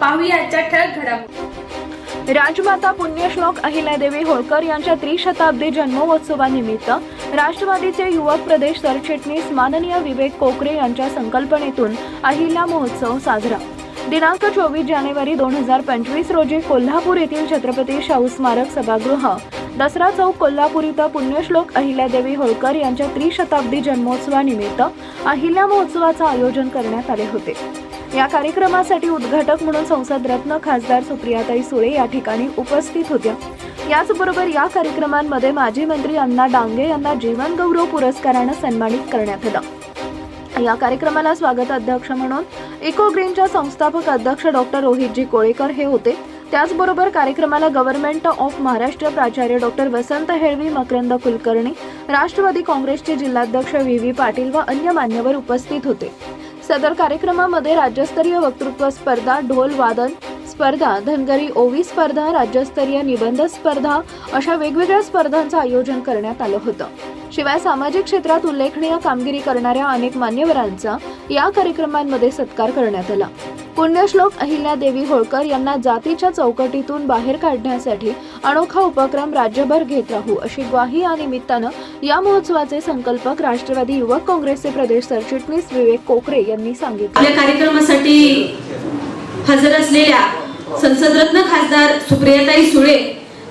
पाहूया आजच्या ठळक घडामोडी. राजमाता पुण्यश्लोक अहिल्यादेवी होळकर यांच्या त्रिशताब्दी जन्मोत्सवानिमित्त राष्ट्रवादीचे युवक प्रदेश सरचिटणीस माननीय विवेक कोकरे यांच्या संकल्पनेतून अहिल्या महोत्सव साजरा. दिनांक चोवीस जानेवारी दोन हजार पंचवीस रोजी कोल्हापूर येथील छत्रपती शाहू स्मारक सभागृह दसरा चौक कोल्हापूर इथं पुण्यश्लोक अहिल्यादेवी होळकर यांच्या त्रिशताब्दी जन्मोत्सवानिमित्त अहिल्या महोत्सवाचं आयोजन करण्यात आले होते. या कार्यक्रमासाठी उद्घाटक म्हणून संसद रत्न खासदार सुप्रियाताई सुळे या ठिकाणी उपस्थित होत्या. याचबरोबर या कार्यक्रमांमध्ये माजी मंत्री अण्णा डांगे यांना जीवन गौरव पुरस्कारानं सन्मानित करण्यात आलं. या कार्यक्रमाला स्वागत अध्यक्ष म्हणून इको ग्रीनच्या संस्थापक अध्यक्ष डॉक्टर रोहितजी कोळेकर हे होते. त्याचबरोबर कार्यक्रमाला गव्हर्नमेंट ऑफ महाराष्ट्र प्राचार्य डॉक्टर वसंत हेळवी मकरंद कुलकर्णी राष्ट्रवादी काँग्रेसचे जिल्हाध्यक्ष व्ही व्ही पाटील व अन्य मान्यवर उपस्थित होते. सदर कार्यक्रमामध्ये राज्यस्तरीय वक्तृत्व स्पर्धा ढोल वादन स्पर्धा धनगरी ओवी स्पर्धा राज्यस्तरीय निबंध स्पर्धा अशा वेगवेगळ्या स्पर्धांचं आयोजन करण्यात आलं होतं. शिवाय सामाजिक क्षेत्रात उल्लेखनीय कामगिरी करणाऱ्या अनेक मान्यवरांचा या कार्यक्रमांमध्ये सत्कार करण्यात आला. पुण्यश्लोक अहिल्या देवी होळकर यांना जातीच्या चौकटीतून बाहेर काढण्यासाठी अनोखा उपक्रम राज्यभर घेत राहू अशी ग्वाही या निमित्तानं या महोत्सवाचे संकल्पक राष्ट्रवादी युवक काँग्रेसचे प्रदेश सरचिटणीस विवेक कोकरे यांनी सांगितलं. कार्यक्रमासाठी हजर असलेल्या संसदरत्न खासदार सुप्रियाताई सुळे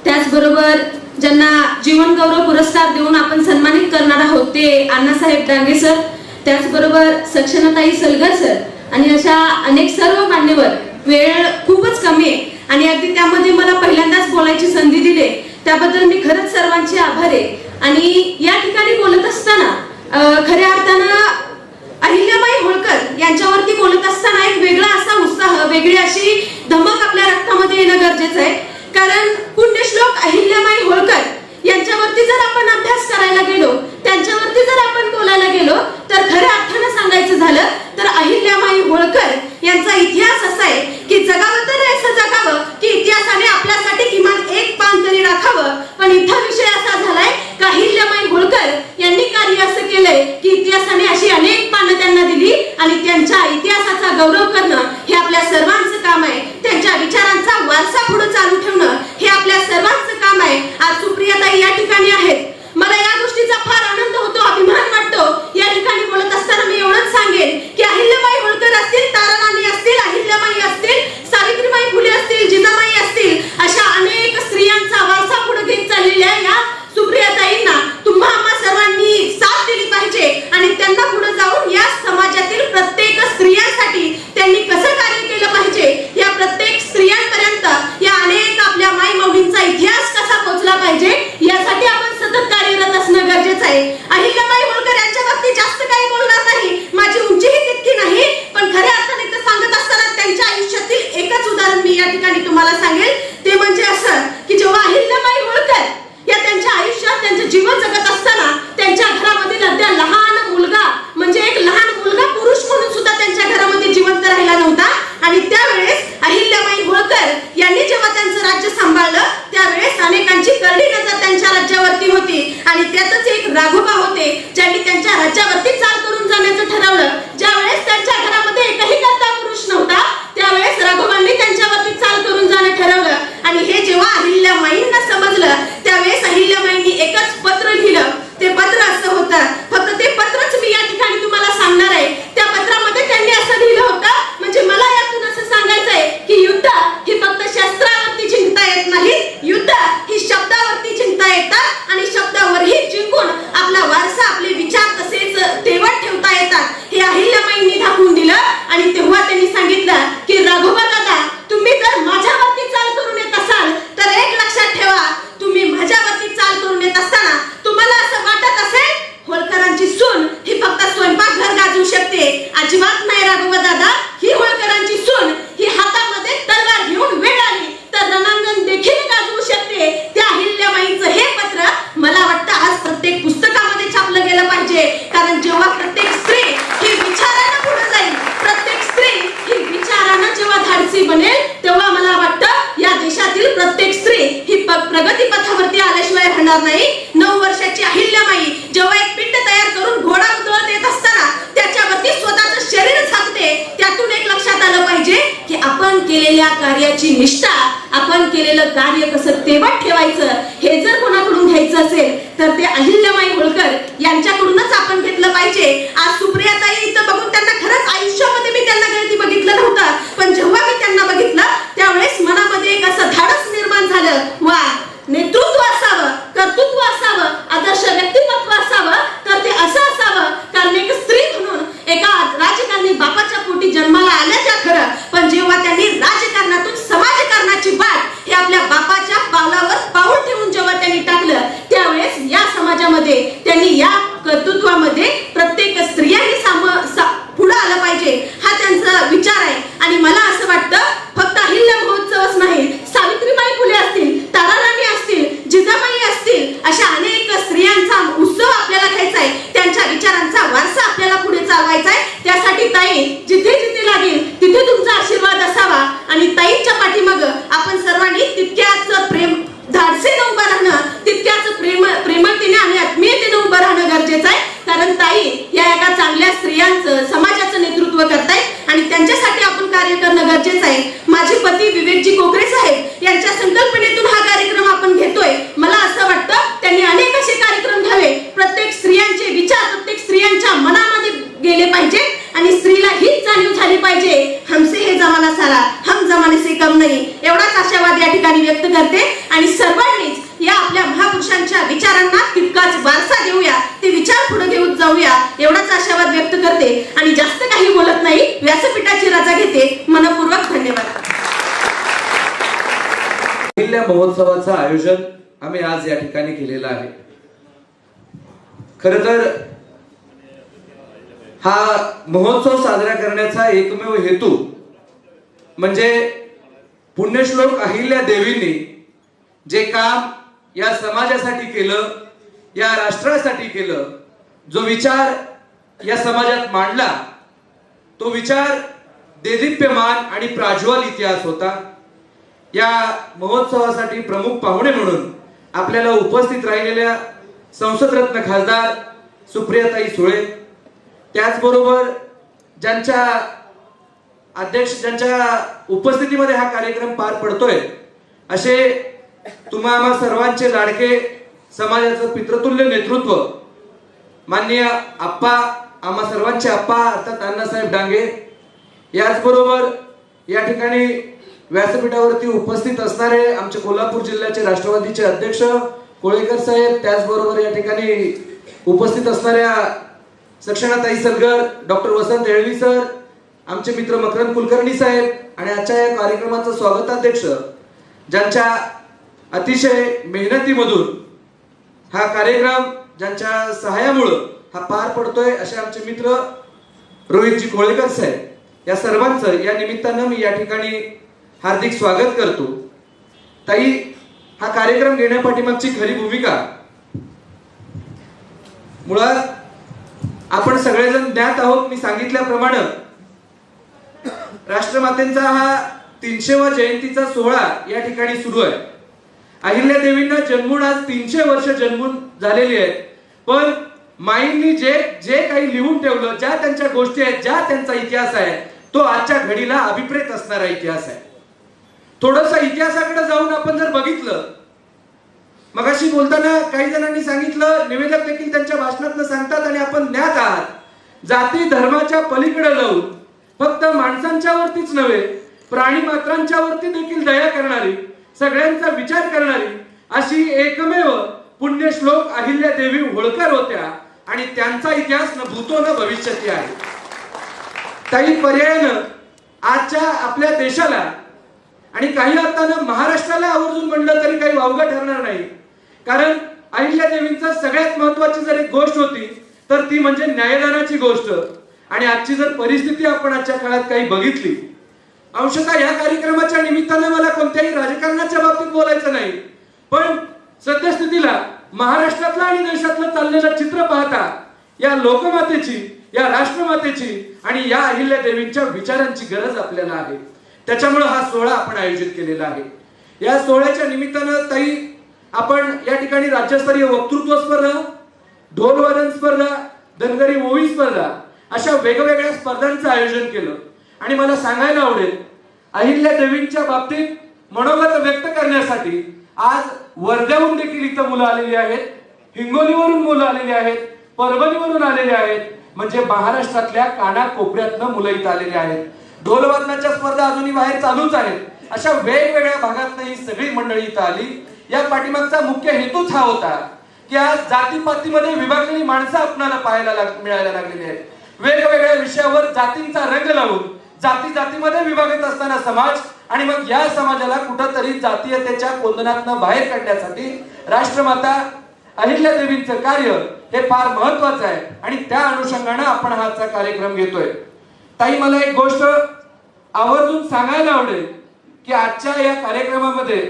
त्याचबरोबर ज्यांना जीवन गौरव पुरस्कार देऊन आपण सन्मानित करणार आहोत ते अण्णासाहेब डांगे सर त्याचबरोबर सक्षणताई सलगर सर आणि अशा अनेक सर्व मान्यवर वेळ खूपच कमी आहे. आणि अगदी त्यामध्ये मला पहिल्यांदाच बोलायची संधी दिली त्याबद्दल मी खरंच सर्वांचे आभार आहे. आणि या ठिकाणी बोलत असताना खऱ्या अर्थानं अहिल्याबाई होळकर यांच्यावरती बोलत असताना एक वेगळा असा उत्साह वेगळी अशी धमक आपल्या रक्तामध्ये येणं गरजेचं आहे. कारण पुण्यश्लोक अहिल्याबाई होळकर यांच्यावरती जर आपण अभ्यास करायला गेलो त्यांच्यावरती जर आपण बोलायला गेलो तर खऱ्या अर्थानं सांगायचं झालं तर अहिल्याबाई होळकर यांचा इतिहास असा आहे की जगावं तर असं जगावं की इतिहासाने आपल्यासाठी किमान एक पान तरी राखावं. पण इथं विषय असा झालाय का अहिल्याबाई होळकर यांनी कार्य असं केलंय की इतिहासाने अशी अनेक पानं त्यांना दिली आणि त्यांच्या इतिहासाचा गौरव करणं हे आपल्या सर्वांचं काम आहे. त्यांच्या विचारांचा वारसा पुढे चालू ठेवणं हे आपल्या सर्वांचं काम आहे. आज सुप्रियाताई या ठिकाणी आहेत. मला या गोष्टीचा फार आनंद होतो अभिमान वाटतो. महोत्सवाचं आयोजन आम्ही आज या ठिकाणी केलेलं आहे. खर तर हा महोत्सव साजरा करण्याचा एकमेव हेतू म्हणजे पुण्यश्लोक अहिल्या देवींनी जे काम या समाजासाठी केलं या राष्ट्रासाठी केलं जो विचार या समाजात मांडला तो विचार देदीप्यमान आणि प्राज्वल इतिहास होता. या महोत्सवासाठी प्रमुख पाहुणे म्हणून आपल्याला उपस्थित राहिलेल्या संसदरत्न खासदार सुप्रियाताई सुळे त्याचबरोबर ज्यांच्या अध्यक्ष ज्यांच्या उपस्थितीमध्ये हा कार्यक्रम पार पडतोय असे तुम्हा आम्हा सर्वांचे लाडके समाजाचं पितृतुल्य नेतृत्व माननीय आप्पा आम्हा सर्वांचे आप्पा अर्थात अण्णासाहेब डांगे याचबरोबर या ठिकाणी व्यासपीठावरती उपस्थित असणारे आमचे कोल्हापूर जिल्ह्याचे राष्ट्रवादीचे अध्यक्ष कोळेकर साहेब त्याचबरोबर या ठिकाणी उपस्थित असणाऱ्या सक्षणाताई सरगर डॉक्टर वसंत येळवी सर आमचे मित्र मकरंद कुलकर्णी साहेब आणि आजच्या या कार्यक्रमाचं स्वागताध्यक्ष ज्यांच्या अतिशय मेहनतीमधून हा कार्यक्रम ज्यांच्या सहाय्यामुळं हा पार पडतोय असे आमचे मित्र रोहितजी कोळेकर साहेब. या सर्वांचं या निमित्तानं मी या ठिकाणी हार्दिक स्वागत करतो. ताई हा कार्यक्रम घेण्यापाठीमागची खरी भूमिका? मुळात आपण सगळेजण ज्ञात आहोत मी सांगितल्याप्रमाणे राष्ट्रमातेंचा हा तीनशेवा जयंतीचा सोहळा या ठिकाणी सुरू आहे. अहिल्या देवींना जन्मून आज तीनशे वर्ष जन्मून झालेली आहेत. पण माईंनी जे जे काही लिहून ठेवलं ज्या त्यांच्या गोष्टी आहेत ज्या त्यांचा इतिहास आहे तो आजच्या घडीला अभिप्रेत असणारा इतिहास आहे. थोडस इतिहासाकडे जाऊन आपण जर बघितलं मगाशी बोलताना काही जणांनी सांगितलं निवेदक देखील त्यांच्या भाषणात सांगतात आणि आपण ज्ञात आहात. जाती धर्माच्या पलीकडे जाऊन फक्त माणसांच्यावरतीच नव्हे प्राणी मात्रांच्यावरती देखील दया करणारी सगळ्यांचा विचार करणारी अशी एकमेव पुण्यश्लोक अहिल्या देवी होळकर होत्या आणि त्यांचा इतिहास न भूतो न भविष्यती आहे. काही पर्यायानं आजच्या आपल्या देशाला आणि काही अर्थानं महाराष्ट्राला आवर्जून म्हणलं तरी काही वावगं ठरणार नाही. कारण अहिल्या देवींचं सगळ्यात महत्वाची जर एक गोष्ट होती तर ती म्हणजे न्यायदानाची गोष्ट. आणि आजची जर परिस्थिती आपण आजच्या काळात काही बघितली अंशतः या कार्यक्रमाच्या निमित्तानं मला कोणत्याही राजकारणाच्या बाबतीत बोलायचं नाही. पण सद्यस्थितीला महाराष्ट्रातलं आणि देशातलं चाललेलं चित्र पाहता या लोकमातेची या राष्ट्रमातेची आणि या अहिल्या देवींच्या विचारांची गरज आपल्याला आहे. त्याच्यामुळे हा सोहळा आपण आयोजित केलेला आहे. या सोहळ्याच्या निमित्तानं ताई आपण या ठिकाणी राज्यस्तरीय वक्तृत्व स्पर्धा ढोलवादन स्पर्धा धनगरी ओवी स्पर्धा अशा वेगवेगळ्या स्पर्धांचं आयोजन केलं. आणि मला सांगायला आवडेल अहिल्या देवींच्या बाबतीत मनोगत व्यक्त करण्यासाठी आज वर्ध्याहून देखील इथं मुलं आलेली आहेत. हिंगोलीवरून मुलं आलेली आहेत परभणीवरून आलेली आहेत. म्हणजे महाराष्ट्रातल्या कानाकोपऱ्यातनं मुलं इथं आलेली आहेत. ढोलवादनाच्या स्पर्धा अजूनही बाहेर चालूच आहेत. अशा वेगवेगळ्या भागातनं ही सगळी मंडळी इथं आली. या पाठीमागचा मुख्य हेतूच हा होता की आज जातीपातीमध्ये विभागलेली माणसं आपणाला पाहायला लाग- मिळायला लागलेली आहेत. वेगवेगळ्या विषयावर जातींचा रंग लावून जाती जातीमध्ये विभागत असताना समाज आणि मग या समाजाला कुठंतरी जातीयतेच्या कोंदनातनं बाहेर काढण्यासाठी राष्ट्रमाता अहिल्या देवींचं कार्य हे फार महत्वाचं आहे आणि त्या अनुषंगानं आपण हाचा कार्यक्रम घेतोय. ताई मला एक गोष्ट आवर्जून सांगायला आवडेल की आजच्या या कार्यक्रमामध्ये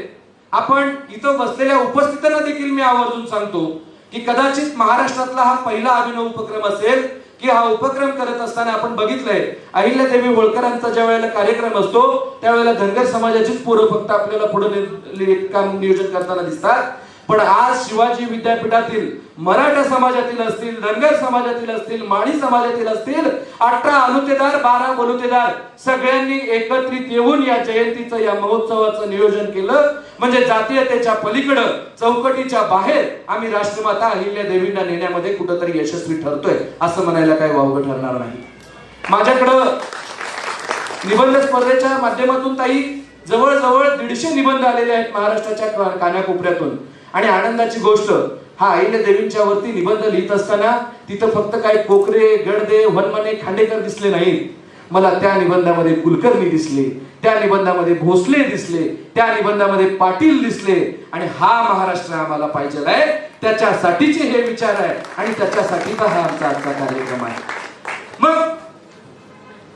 आपण इथं बसलेल्या उपस्थितांना देखील मी आवर्जून सांगतो की कदाचित महाराष्ट्रातला हा पहिला अभिनव उपक्रम असेल की हा उपक्रम करत असताना आपण बघितलंय अहिल्या देवी होळकरांचा ज्या वेळेला कार्यक्रम असतो त्यावेळेला धनगर समाजाचीच पोरं फक्त आपल्याला पुढे काम नियोजन करताना दिसतात. पण आज शिवाजी विद्यापीठातील मराठा समाजातील असतील धनगर समाजातील असतील माळी समाजातील असतील अठरा अनुतेदार बारा बलुतेदार सगळ्यांनी एकत्रित येऊन या जयंतीचं या महोत्सवाचं नियोजन केलं. म्हणजे जातीयतेच्या पलीकडं चौकटीच्या बाहेर आम्ही राष्ट्रमाता अहिल्या देवींना नेण्यामध्ये कुठंतरी यशस्वी ठरतोय असं म्हणायला काही वावगं ठरणार नाही. माझ्याकडं निबंध स्पर्धेच्या माध्यमातून ताई जवळजवळ दीडशे निबंध आलेले आहेत महाराष्ट्राच्या कानाकोपऱ्यातून. आणि आनंदाची गोष्ट हा अहिल्या देवींच्या वरती निबंध लिहित असताना तिथं फक्त काही कोकरे गडदे वनमने खांडेकर दिसले नाहीत. मला त्या निबंधामध्ये कुलकर्णी दिसले त्या निबंधामध्ये भोसले दिसले त्या निबंधामध्ये पाटील दिसले. आणि हा महाराष्ट्र आम्हाला पाहिजे आहे. त्याच्यासाठीचे हे विचार आहे. आणि त्याच्यासाठीचा हा आमचा आजचा कार्यक्रम आहे. मग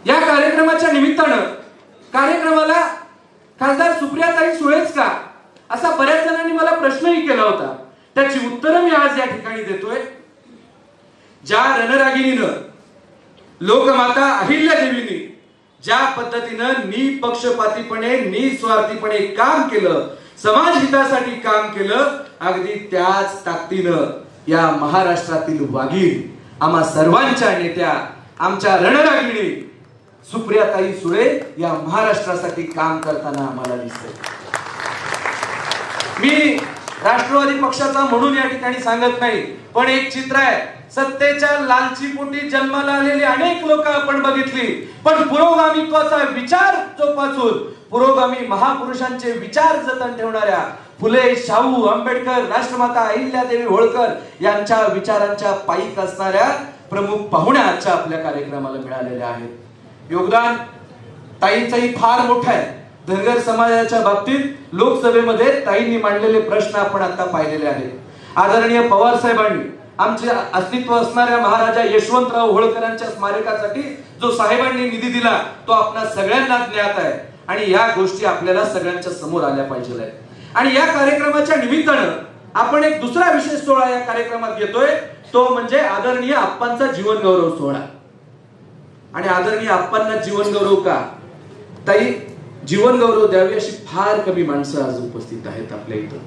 या कार्यक्रमाच्या निमित्तानं कार्यक्रमाला खासदार सुप्रियाताई सुळेच का? असा बऱ्याच जणांनी मला प्रश्नही केला होता. त्याची उत्तरं मी आज या ठिकाणी देतोय. ज्या रणरागिणीनं लोकमाता अहिल्या देवीने ज्या पद्धतीनं निपक्षपातीपणे निस्वार्थीपणे काम केलं समाज हितासाठी काम केलं अगदी त्याच ताकदीनं या महाराष्ट्रातील वागीर आम्हा सर्वांच्या नेत्या आमच्या रणरागिणी सुप्रियाताई सुळे या महाराष्ट्रासाठी काम करताना आम्हाला दिसतंय. मी राष्ट्रवादी पक्षाचा म्हणून या ठिकाणी सांगत नाही पण एक चित्र आहे. सत्तेच्या लालची पोटी जन्माला आलेली अनेक लोक आपण बघितली. पण पुरोगामित्वाचा विचार जोपासून पुरोगामी महापुरुषांचे विचार जतन ठेवणाऱ्या फुले शाहू आंबेडकर राष्ट्रमाता अहिल्यादेवी होळकर यांच्या विचारांच्या पायीक असणाऱ्या प्रमुख पाहुण्या आजच्या आपल्या कार्यक्रमाला मिळालेल्या आहेत. योगदान ताईचंही फार मोठं आहे. धनगर समाजाच्या बाबतीत लोकसभेमध्ये ताईंनी मांडलेले प्रश्न आपण आता पाहिलेले आहेत. आदरणीय पवार साहेबांनी आमचे अस्तित्व असणाऱ्या महाराजा यशवंतराव होळकरांच्या स्मारकासाठी जो साहेबांनी निधी दिला तो आपल्या सगळ्यांना ज्ञात आहे. आणि या गोष्टी आपल्याला सगळ्यांच्या समोर आल्या पाहिजे आणि या कार्यक्रमाच्या निमित्तानं आपण एक दुसरा विशेष सोहळा या कार्यक्रमात घेतोय. तो म्हणजे आदरणीय आप्पांचा जीवन गौरव सोहळा. आणि आदरणीय आप्पांना जीवन गौरव का? ताई जीवन गौरव द्यावी अशी फार कमी माणसं आज उपस्थित आहेत आपल्या इथं.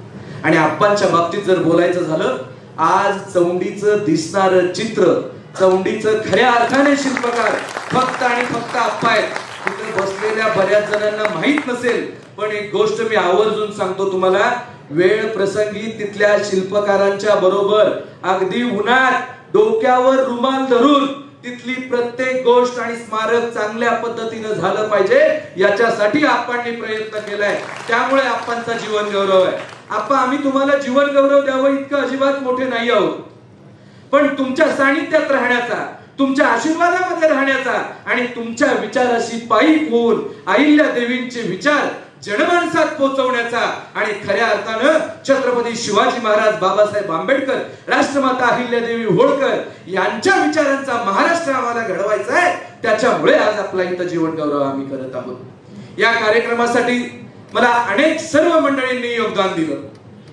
आणि आप्पांच्या बाबतीत जर बोलायचं झालं आज चौंडीचं दिसणार चित्र चौंडीचं खऱ्या अर्थाने शिल्पकार फक्त आणि फक्त आप्पा आहेत. तिथे बसलेल्या बऱ्याच जणांना माहीत नसेल पण एक गोष्ट मी आवर्जून सांगतो तुम्हाला वेळ प्रसंगी तिथल्या शिल्पकारांच्या बरोबर अगदी उन्हात डोक्यावर रुमाल धरून तिथली प्रत्येक गोष्ट आणि स्मारक चांगल्या पद्धतीनं झालं पाहिजे याच्यासाठी आपण प्रयत्न केलाय. त्यामुळे आपणचा जीवन गौरव आहे. आपण आम्ही तुम्हाला जीवन गौरव द्यावं इतकं अजिबात मोठे नाही आहोत. पण तुमच्या सानिध्यात राहण्याचा तुमच्या आशीर्वादामध्ये राहण्याचा आणि तुमच्या विचाराशी पायी होऊन अहिल्या देवींचे विचार जनमानसात पोहोचवण्याचा आणि खऱ्या अर्थानं छत्रपती शिवाजी महाराज बाबासाहेब आंबेडकर राष्ट्रमाता अहिल्यादेवी होळकर यांच्या विचारांचा महाराष्ट्र आम्हाला घडवायचा आहे त्याच्यामुळे आज आपला इथं जीवन गौरव आम्ही करत आहोत. या कार्यक्रमासाठी मला अनेक सर्व मंडळींनी योगदान दिलं.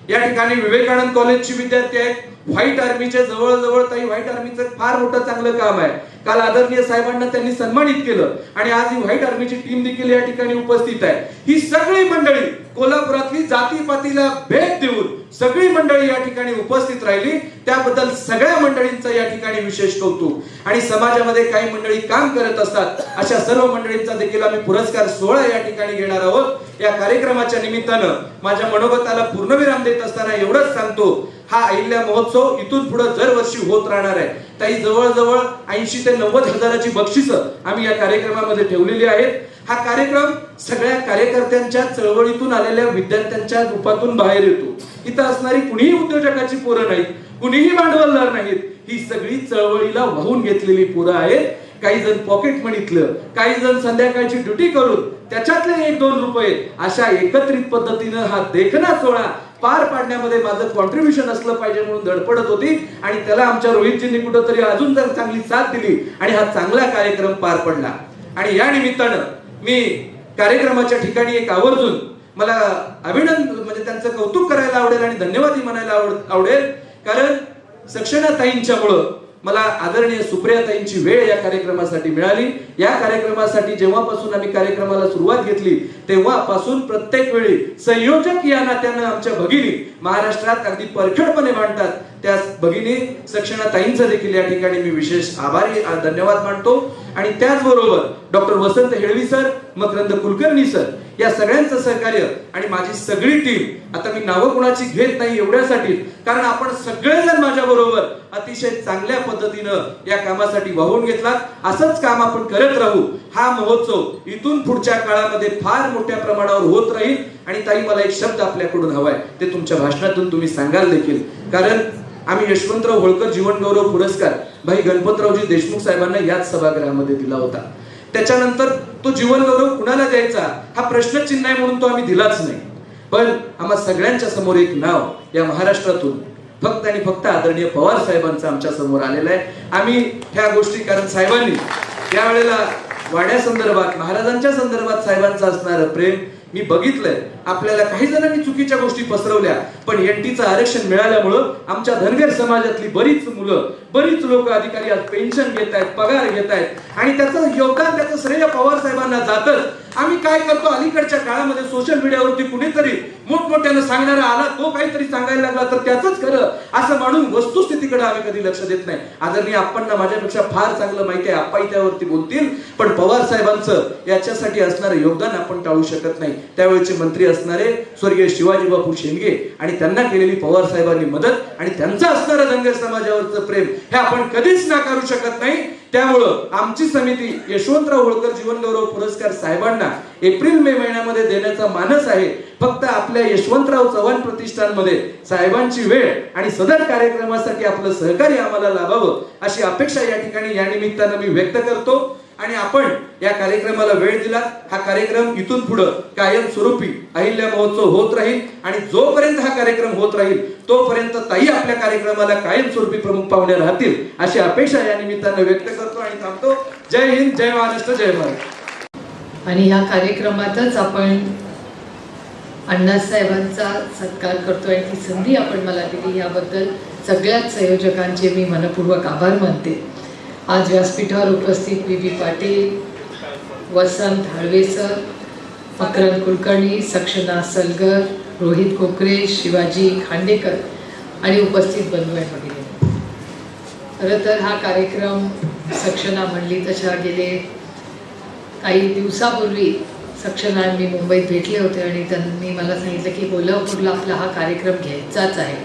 या ठिकाणी विवेकानंद कॉलेजची विद्यार्थी आहेत व्हाईट आर्मीचे जवळजवळ ताई व्हाईट आर्मीचं फार मोठं चांगलं काम आहे. काल आदरणीय साहेबांना त्यांनी सन्मानित केलं आणि आज ही व्हाईट आर्मीची टीम देखील या ठिकाणी उपस्थित आहे. ही सगळी मंडळी कोल्हापुरातली जातीपातीला भेट देऊन सगळी मंडळी या ठिकाणी उपस्थित राहिली. त्याबद्दल सगळ्या मंडळींचं या ठिकाणी विशेष कौतुक. आणि समाजामध्ये काही मंडळी काम करत असतात अशा सर्व मंडळींचा देखील आम्ही पुरस्कार सोहळा या ठिकाणी घेणार आहोत. या कार्यक्रमाच्या निमित्तानं माझ्या मनोगताला पूर्णविराम देत असताना एवढंच सांगतो हा अहिल्या महोत्सव इथून पुढे दरवर्षी होत राहणार आहे. ताई जवळजवळ ऐंशी ते नव्वद हजाराची बक्षिसं आम्ही या कार्यक्रमामध्ये ठेवलेली आहेत. हा कार्यक्रम सगळ्या कार्यकर्त्यांच्या चळवळीतून आलेल्या विद्यार्थ्यांच्या रूपातून बाहेर येतो. इथं असणारी कुणीही उद्योजकाची पोरं नाहीत कुणीही भांडवलदार नाहीत ही सगळी चळवळीला वाहून घेतलेली पोरं आहेत. काही जण पॉकेट मणीतलं काही जण संध्याकाळची ड्युटी करून त्याच्यातले एक दोन रुपये अशा एकत्रित पद्धतीनं हा देखना सोहळा पार पाडण्यामध्ये माझं कॉन्ट्रीब्युशन असलं पाहिजे म्हणून धडपडत होती आणि त्याला आमच्या रोहितजींनी कुठंतरी अजून जर चांगली साथ दिली आणि हा चांगला कार्यक्रम पार पडला. आणि या निमित्तानं मी कार्यक्रमाच्या ठिकाणी एक आवर्जून मला अभिनंदन म्हणजे त्यांचं कौतुक करायला आवडेल आणि धन्यवादही म्हणायला आवड- आवडेल. कारण सक्षणाताईंच्यामुळं मला आदरणीय सुप्रियाताईंची वेळ या कार्यक्रमासाठी मिळाली. या कार्यक्रमासाठी जेव्हापासून आम्ही कार्यक्रमाला सुरुवात घेतली तेव्हापासून प्रत्येक वेळी संयोजक या नात्यानं आमच्या भगिनी महाराष्ट्रात अगदी परखडपणे मांडतात. त्या भगिनी सक्षणाताईंचा देखील या ठिकाणी मी विशेष आभारी धन्यवाद मानतो. आणि त्याचबरोबर doctor Vasant Helavi sir Makarand Kulkarni sir या सगळ्यांचं सहकार्य आणि माझी सगळी टीम. आता मी नावं कुणाची घेत नाही एवढ्यासाठी कारण आपण सगळेजण माझ्या बरोबर अतिशय चांगल्या पद्धतीनं या कामासाठी वाहून घेतलात. असंच काम आपण करत राहू. हा महोत्सव इथून पुढच्या काळामध्ये फार मोठ्या प्रमाणावर होत राहील. आणि ताई मला एक शब्द आपल्याकडून हवाय. ते तुमच्या भाषणातून तुम्ही सांगाल देखील. कारण आम्ही यशवंतराव होळकर जीवन गौरव पुरस्कार भाई गणपतरावजी देशमुख साहेबांना याच सभागृहामध्ये दिला होता. त्याच्यानंतर तो जीवन गौरव कुणाला द्यायचा? हा प्रश्नचिन्ह आहे म्हणून तो आम्ही दिलाच नाही. पण आम्हा सगळ्यांच्या समोर एक नाव या महाराष्ट्रातून फक्त आणि फक्त आदरणीय पवार साहेबांचं आमच्यासमोर आलेलं आहे. आम्ही ह्या गोष्टी कारण साहेबांनी त्यावेळेला वाड्या संदर्भात महाराजांच्या संदर्भात साहेबांचं असणारं प्रेम मी बघितलंय. आपल्याला काही जणांनी चुकीच्या गोष्टी पसरवल्या पण एनटीचं आरक्षण मिळाल्यामुळं आमच्या धनगर समाजातली बरीच मुलं बरीच लोक अधिकारी आज पेन्शन घेत आहेत पगार घेत आहेत आणि त्याचं योगदान त्याचं श्रेय पवार साहेबांना जातच. आम्ही काय करतो? अलीकडच्या काळामध्ये सोशल मीडियावरती कुणीतरी मोठमोठ्यानं सांगणारा आला तो काहीतरी सांगायला लागला तर त्याच खरं. असं म्हणून वस्तुस्थितीकडे आम्ही कधी लक्ष देत नाही. आदरणीय आप्पांना माझ्यापेक्षा फार चांगलं माहिती आहे आप्पाही त्यावरती बोलतील पण पवार साहेबांचं याच्यासाठी असणारं योगदान आपण टाळू शकत नाही. त्यावेळेचे मंत्री असणारे स्वर्गीय शिवाजी बापू शेंडगे आणि त्यांना केलेली पवार साहेबांनी मदत आणि त्यांचं असणारं धनगर समाजावरचं प्रेम हे आपण कधीच नाकारू शकत नाही. त्यामुळं आमची समिती यशवंतराव होळकर जीवनगौरव पुरस्कार साहेबांना एप्रिल मे महिन्यामध्ये देण्याचा मानस आहे. फक्त आपल्या यशवंतराव चव्हाण प्रतिष्ठानमध्ये साहेबांची वेळ आणि सदर कार्यक्रमासाठी आपलं सहकार्य आम्हाला लाभावं अशी अपेक्षा या ठिकाणी या निमित्तानं मी व्यक्त करतो. आणि आपण या कार्यक्रमाला वेळ दिला हा कार्यक्रम इथून पुढं कायम स्वरूपी अहिल्या महोत्सव होत राहील आणि जोपर्यंत हा कार्यक्रम होत राहील तोपर्यंत ताई आपल्या कार्यक्रमाला कायम स्वरूपी प्रमुख पाहुणे राहतील अशी अपेक्षा या निमित्तानं व्यक्त करतो आणि थांबतो. जय हिंद जय महाराष्ट्र जय भारत. आणि या कार्यक्रमातच आपण अण्णासाहेबांचा सत्कार करतो आणि ती संधी आपण मला दिली. याबद्दल सगळ्याच संयोजकांचे मी मनपूर्वक आभार मानते. आज व्यासपीठावर उपस्थित B B Patil Vasant Halve sir Makarand Kulkarni Sakshana Salgar Rohit Kokare Shivaji Khandekar आणि उपस्थित बंधू आणि भगिनी. खरं तर हा कार्यक्रम सक्षना म्हणली तशा गेले. काही दिवसापूर्वी सक्षना मी मुंबईत भेटले होते आणि त्यांनी मला सांगितलं की कोल्हापूरला आपला हा कार्यक्रम घ्यायचाच आहे.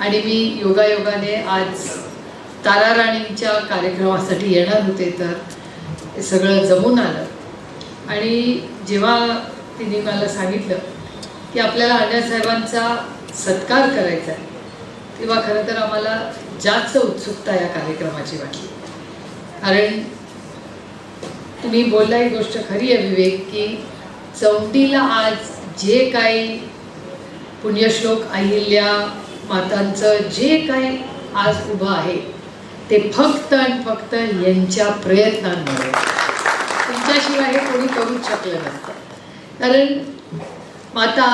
आणि मी योगायोगाने आज ताराराणींच्या कार्यक्रमासाठी येणार होते तर सगळं जमून आलं. आणि जेव्हा तिने मला सांगितलं की आपल्याला अण्णासाहेबांचा सत्कार करायचा आहे तेव्हा खरं तर आम्हाला जास्त उत्सुकता या कार्यक्रमाची वाटली. कारण तुम्ही बोलला ही गोष्ट खरी आहे विवेक की चौंडीला आज जे काही पुण्यश्लोक अहिल्या मातांचं जे काही आज उभं आहे ते फक्त आणि फक्त यांच्या प्रयत्नांमुळे. तुमच्याशिवाय हे कोणी करूच शकलं नसतं. कारण माता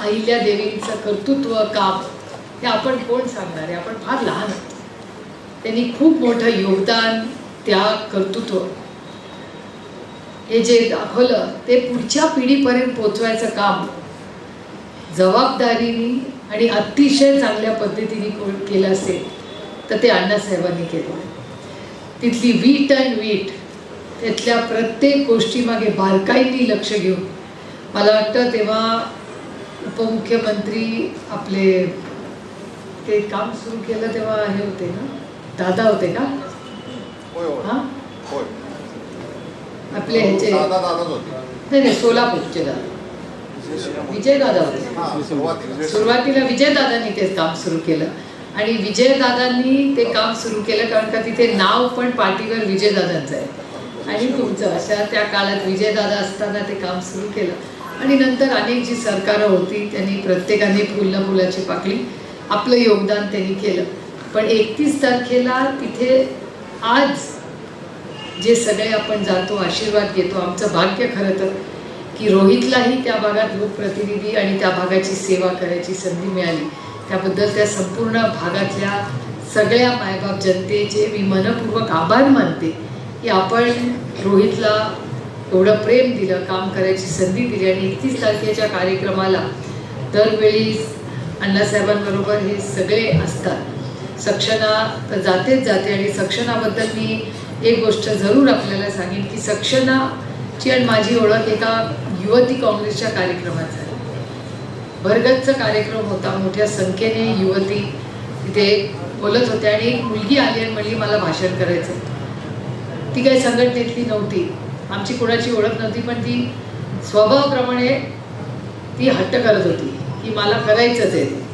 अहिल्या देवींचं कर्तृत्व काम हे आपण कोण सांगणार? आहे आपण फार लहान त्यांनी खूप मोठं योगदान त्या कर्तृत्व हे जे दाखवलं ते पुढच्या पिढीपर्यंत पोचवायचं काम जबाबदारीने आणि अतिशय चांगल्या पद्धतीने केलं असेल तर ते अण्णासाहेबांनी केलं. तिथली वीट अँड वीट त्यातल्या प्रत्येक गोष्टीमागे बारकाईने लक्ष घेऊन मला वाटतं तेव्हा उपमुख्यमंत्री आपले ते काम सुरू केलं तेव्हा हे होते ना? दादा होते का? हां? आपले ह्याचे दादा दादाच होते. नाही नाही सोलापूरचे दादा. विजय दादा. होते. सुरुवातीला. सुरुवातीला विजयदादांनी ते काम सुरू केलं. आणि विजयदादांनी ते काम सुरू केलं कारण का तिथे नाव पण पाठीवर विजयदादांचं आहे. आणि तुमचं अशा त्या काळात विजयदादा असताना ते काम सुरू केलं. आणि नंतर अनेक जी सरकारं होती त्यांनी प्रत्येकाने फुल फुलाची पाकळी आपलं योगदान त्यांनी केलं. पण एकतीस तारखेला तिथे आज जे सगळे आपण जातो आशीर्वाद घेतो आमचं भाग्य खरं तर की रोहितलाही त्या भागात लोकप्रतिनिधी आणि त्या भागाची सेवा करायची संधी मिळाली. त्याबद्दल त्या संपूर्ण भागातल्या सगळ्या मायबाप जनतेचे मी मनपूर्वक आभार मानते की आपण रोहितला एवढं प्रेम दिलं काम करायची संधी दिली आणि एकतीस तारखेच्या कार्यक्रमाला दरवेळी अण्णासाहेबांबरोबर हे सगळे असतात. सक्षणा तर जातेच जाते आणि सक्षणाबद्दल मी एक गोष्ट जरूर आपल्याला सांगेन की सक्षणाची आणि माझी ओळख एका युवती काँग्रेसच्या कार्यक्रमात झाली. भरगतचा कार्यक्रम होता. मोठ्या संख्येने युवती तिथे बोलत होत्या आणि एक मुलगी आली आणि म्हणली मला भाषण करायचं ती काही संघटनेतली नव्हती. आमची कोणाची ओळख नव्हती पण ती स्वभावाप्रमाणे ती हट्ट करत होती की मला करायचंच आहे. ते.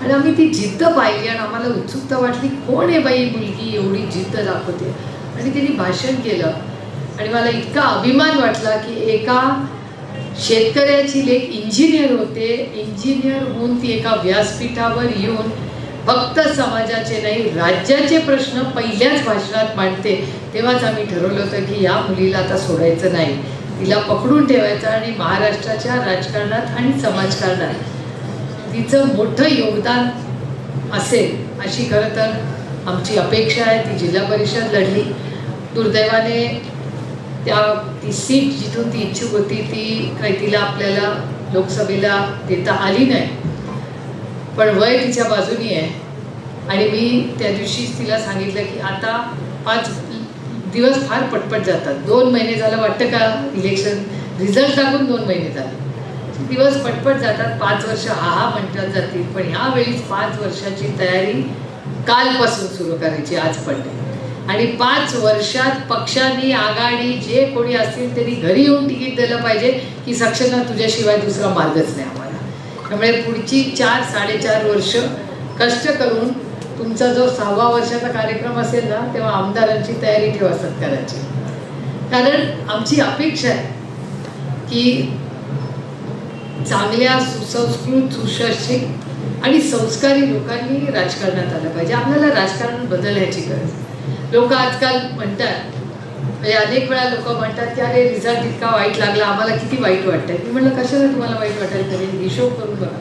आणि आम्ही ती जिद्द पाहिली आणि आम्हाला उत्सुकता वाटली कोण आहे बाई मुलगी? एवढी जिद्द दाखवते. आणि तिने भाषण केलं. आणि मला इतका अभिमान वाटला की एका शेतकऱ्याची लेख इंजिनियर होते. इंजिनियर होऊन ती एका व्यासपीठावर येऊन फक्त समाजाचे नाही राज्याचे प्रश्न पहिल्याच भाषणात मांडते. तेव्हाच आम्ही ठरवलं होतं की या मुलीला आता सोडायचं नाही. तिला पकडून ठेवायचं आणि महाराष्ट्राच्या राजकारणात आणि समाजकारणात तिचं मोठं योगदान असेल अशी खरं तर आमची अपेक्षा आहे. ती जिल्हा परिषद लढली. दुर्दैवाने त्या ती सीट जिथून ती इच्छुक होती ती काही तिला आपल्याला लोकसभेला देता आली नाही. पण वय तिच्या बाजूनी आहे. आणि मी त्या दिवशीच तिला सांगितलं की आता पाच दिवस फार पटपट जातात. दोन महिने झालं वाटतं का इलेक्शन रिझल्ट लागून दोन महिने झाले. दिवस पटपट जातात पाच वर्ष हा हा म्हणतात जातील. पण ह्यावेळीच पाच वर्षाची तयारी कालपासून सुरू करायची आज पडते आणि पाच वर्षात पक्षांनी आघाडी जे कोणी असतील त्यांनी घरी येऊन तिकीट दिलं पाहिजे की सक्षना तुझ्याशिवाय दुसरा मार्गच नाही आम्हाला. त्यामुळे पुढची चार साडेचार वर्ष कष्ट करून तुमचा जो सहावा वर्षाचा कार्यक्रम असेल ना तेव्हा आमदारांची तयारी ठेवा सत्काराची. कारण आमची अपेक्षा आहे की चांगल्या सुसंस्कृत सुशिक्षित आणि संस्कारी लोकांनी राजकारणात आलं पाहिजे. आपल्याला राजकारण बदलण्याची गरज लोक आजकाल म्हणतात म्हणजे अनेक वेळा लोक म्हणतात की अरे रिझल्ट इतका वाईट लागला आम्हाला किती वाईट वाटतंय? मी म्हणलं कशाला तुम्हाला वाईट वाटायला तरी हिशोब करून बघा.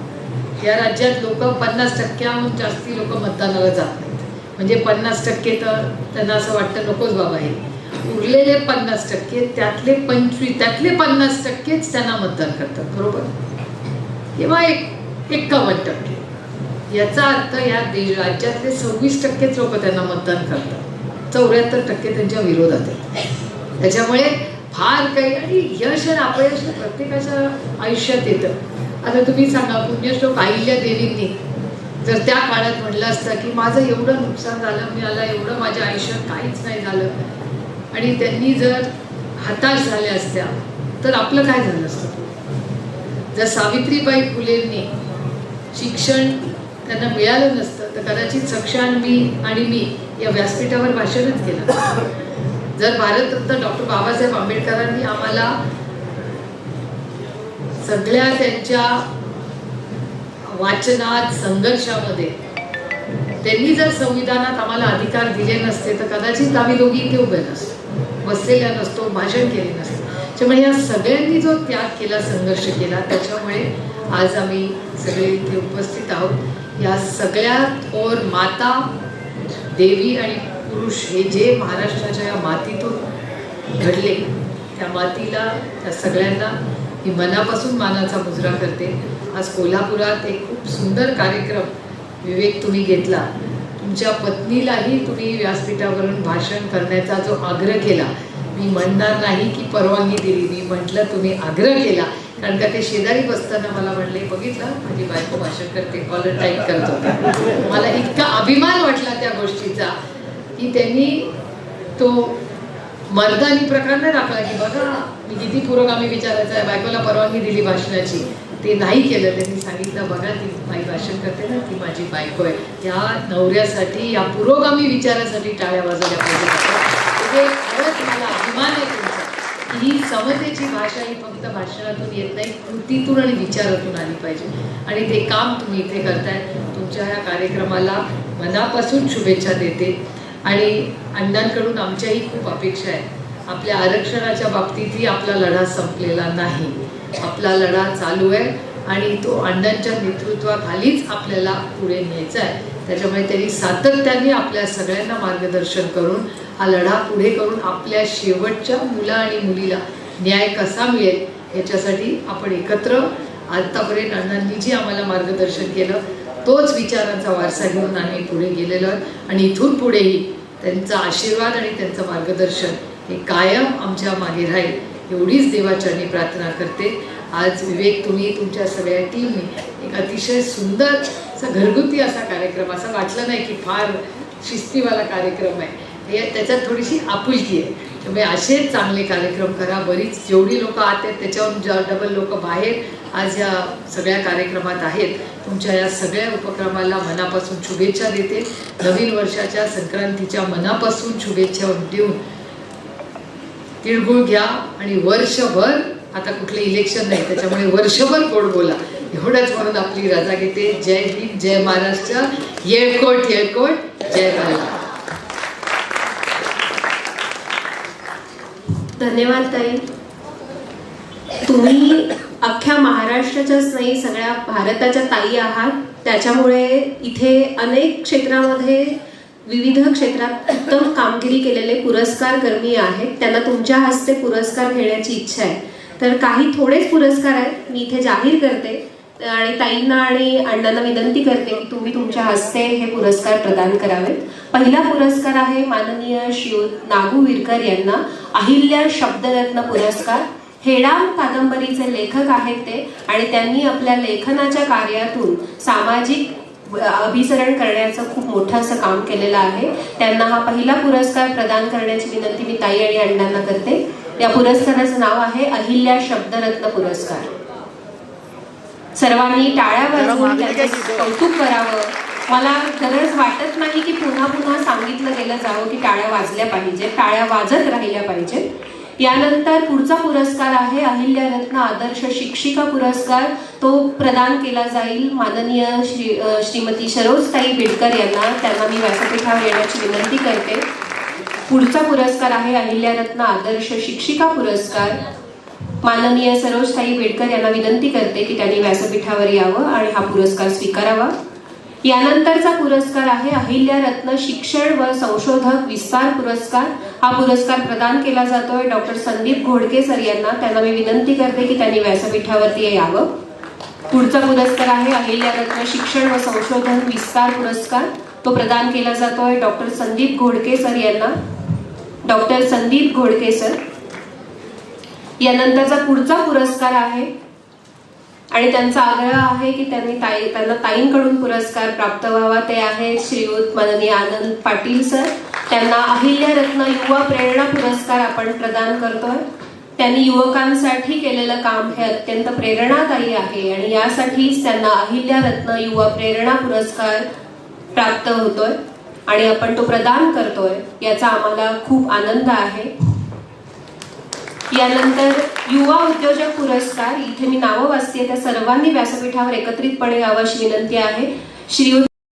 या राज्यात लोक पन्नास टक्क्याहून जास्ती लोक मतदानाला जात नाहीत. म्हणजे पन्नास टक्के तर त्यांना असं वाटतं नकोच बाबा हे. उरलेले पन्नास टक्के त्यातले पंचवीस त्यातले पन्नास टक्केच त्यांना मतदान करतात बरोबर? किंवा एक एक्कावन्न टक्के. याचा अर्थ या देश राज्यातले सव्वीस टक्केच लोक त्यांना मतदान करतात. चौऱ्याहत्तर टक्के त्यांच्या विरोधात आहेत. त्याच्यामुळे फार काही आणि यश आणि अपयश प्रत्येकाच्या आयुष्यात येतं. आता तुम्ही सांगा पुण्यश्लोक आईल्या देवींनी जर त्या काळात म्हटलं असतं की माझं एवढं नुकसान झालं मिळालं एवढं माझ्या आयुष्यात काहीच नाही झालं आणि त्यांनी जर हताश झाल्या असत्या तर आपलं काय झालं असतं? जर सावित्रीबाई फुलेंनी शिक्षण त्यांना मिळालं नसतं तर कदाचित सक्षान मी आणि मी या व्यासपीठावर भाषणच केलं. जर भारतरत्न डॉक्टर बाबासाहेब आंबेडकरांनी आम्हाला सगळ्या त्यांच्या वाचनात संघर्षामध्ये त्यांनी जर संविधानात आम्हाला अधिकार दिले नसते तर कदाचित आम्ही दोघी इथे उभे नसतो. बसलेल्या नसतो भाषण केले नसते. त्यामुळे या सगळ्यांनी जो त्याग केला संघर्ष केला त्याच्यामुळे आज आम्ही सगळे इथे उपस्थित आहोत. या सगळ्यात और माता देवी आणि पुरुष हे जे महाराष्ट्राच्या या मातीतून घडले त्या मातीला त्या सगळ्यांना मी मनापासून मानाचा मुजरा करते. आज कोल्हापुरात एक खूप सुंदर कार्यक्रम विवेक तुम्ही घेतला. तुमच्या पत्नीलाही तुम्ही व्यासपीठावरून भाषण करण्याचा जो आग्रह केला मी म्हणणार नाही की परवानगी दिली मी म्हटलं तुम्ही आग्रह केला. कारण का ते शेजारी बसताना मला म्हणले बघितलं माझी बायको भाषण करते कॉलर टाईप करत मला इतका अभिमान वाटला त्या गोष्टीचा की त्यांनी तो मर्दानी प्रकार नाही राखला की बघा मी किती पुरोगामी विचारायचा आहे बायकोला परवानगी दिली भाषणाची. ते नाही केलं. त्यांनी सांगितलं बघा ती बाई भाषण करते ना ती माझी बायको आहे. या नवऱ्यासाठी या पुरोगामी विचारासाठी टाळ्या वाजवल्या पाहिजे म्हणजे खरंच मला अभिमान आहे. ही समतेची भाषा ही फक्त भाषणातून येत नाही कृतीतून आणि विचारातून आली पाहिजे. आणि ते काम तुम्ही इथे करताय. तुमच्या ह्या कार्यक्रमाला मनापासून शुभेच्छा देते. आणि अण्णांकडून आमच्याही खूप अपेक्षा आहे आपल्या आरक्षणाच्या बाबतीतही आपला लढा संपलेला नाही. आपला लढा चालू आहे आणि तो अण्णांच्या नेतृत्वाखालीच आपल्याला पुढे न्यायचा आहे. त्याच्यामुळे त्यांनी सातत्याने आपल्या सगळ्यांना मार्गदर्शन करून हा लढा पुढे करून आपल्या शेवटच्या मुला आणि मुलीला न्याय कसा मिळेल याच्यासाठी आपण एकत्र आत्तापर्यंत अण्णांनी जी आम्हाला मार्गदर्शन केलं. तोच विचारांचा वारसा घेऊन आम्ही पुढे गेलेलो आणि इथून पुढेही त्यांचा आशीर्वाद आणि त्यांचं मार्गदर्शन हे कायम आमच्या मागे राहील. एवढीच देवाचरणी प्रार्थना करते. आज विवेक तुम्ही तुमच्या सगळ्या टीमने एक अतिशय सुंदर असा घरगुती असा कार्यक्रम असं वाटलं नाही की फार शिस्तीवाला कार्यक्रम आहे. हे त्याच्यात थोडीशी आपुलकी आहे. त्यामुळे असेच चांगले कार्यक्रम करा बरीच जेवढी लोक आत आहेत त्याच्यावरून ज डबल लोक बाहेर आज या सगळ्या कार्यक्रमात आहेत तुमच्या या सगळ्या उपक्रमाला मनापासून शुभेच्छा देते. नवीन वर्षाच्या संक्रांतीच्या मनापासून शुभेच्छा देऊन तिळगुळ घ्या आणि वर्षभर आता कुठलं इलेक्शन नाही त्याच्यामुळे वर्षभर गोड बोला? एवढंच म्हणून आपली रजा घेते. जय हिंद जय महाराष्ट्र. येळकोट येळकोट. जय महाराष्ट्र धन्यवाद ताई. तुम्ही अख्ख्या महाराष्ट्राच्याच नाही सगळ्या भारताच्या ताई आहात. त्याच्यामुळे इथे अनेक क्षेत्रामध्ये विविध क्षेत्रात उत्तम कामगिरी केलेले पुरस्कार कर्मी आहेत. त्यांना तुमच्या हस्ते पुरस्कार घेण्याची इच्छा आहे. तर काही थोडेच पुरस्कार आहेत. मी इथे जाहीर करते. आणि ताईंना आणि अण्णांना विनंती करते की तुम्ही तुमच्या हस्ते हे पुरस्कार प्रदान करावेत. पहिला पुरस्कार आहे माननीय शिव नागू विरकर यांना अहिल्या शब्दरत्न पुरस्कार. हेडाम कादंबरीचे लेखक आहेत ते आणि त्यांनी आपल्या लेखनाच्या कार्यातून सामाजिक अभिसरण करण्याचं खूप मोठं असं काम केलेलं आहे. त्यांना हा पहिला पुरस्कार प्रदान करण्याची विनंती मी ताई आणि अण्णांना करते. या पुरस्काराचं नाव आहे अहिल्या शब्दरत्न पुरस्कार. सर्वांनी टाळ्या वाजवून कौतुक करावं. मला गरज वाटत नाही की पुन्हा पुन्हा सांगितलं गेलं जावं की टाळ्या वाजल्या पाहिजेत टाळ्या वाजत राहिल्या पाहिजेत. यानंतर पुढचा पुरस्कार आहे अहिल्यारत्न आदर्श शिक्षिका पुरस्कार. तो प्रदान केला जाईल माननीय श्री श्रीमती सरोजताई बिडकर यांना. त्यांना मी व्यासपीठावर येण्याची विनंती करते. पुढचा पुरस्कार आहे अहिल्यारत्न आदर्श शिक्षिका पुरस्कार. माननीय सरोजताई बेडकर यांना विनंती करते की त्यांनी व्यासपीठावर यावं आणि हा पुरस्कार स्वीकारावा. यानंतरचा पुरस्कार आहे अहिल्या रत्न शिक्षण व संशोधक विस्तार पुरस्कार. हा पुरस्कार प्रदान केला जातोय डॉक्टर संदीप घोडके सर यांना. त्यांना मी विनंती करते की त्यांनी व्यासपीठावरती यावं. पुढचा पुरस्कार आहे अहिल्या रत्न शिक्षण व संशोधन विस्तार पुरस्कार. तो प्रदान केला जातोय डॉक्टर संदीप घोडके सर यांना. Doctor Sandeep Ghodke sir. यानंतरचा पुढचा पुरस्कार आहे. आणि त्यांचा आग्रह आहे की त्यांनी ताई त्यांना ताईंकडून पुरस्कार प्राप्त व्हावा. ते आहे श्रीयुत माननीय आनंद पाटील सर. त्यांना अहिल्यारत्न युवा प्रेरणा पुरस्कार आपण प्रदान करतोय. त्यांनी युवकांसाठी केलेलं काम हे अत्यंत प्रेरणादायी आहे आणि यासाठीच त्यांना अहिल्यारत्न युवा प्रेरणा पुरस्कार प्राप्त होतोय. आणि आपण तो प्रदान करतोय याचा आम्हाला खूप आनंद आहे. यानंतर युवा उद्योजक पुरस्कार इथे मी नावं वाचते त्या सर्वांनी व्यासपीठावर एकत्रितपणे यावं अशी विनंती आहे. श्री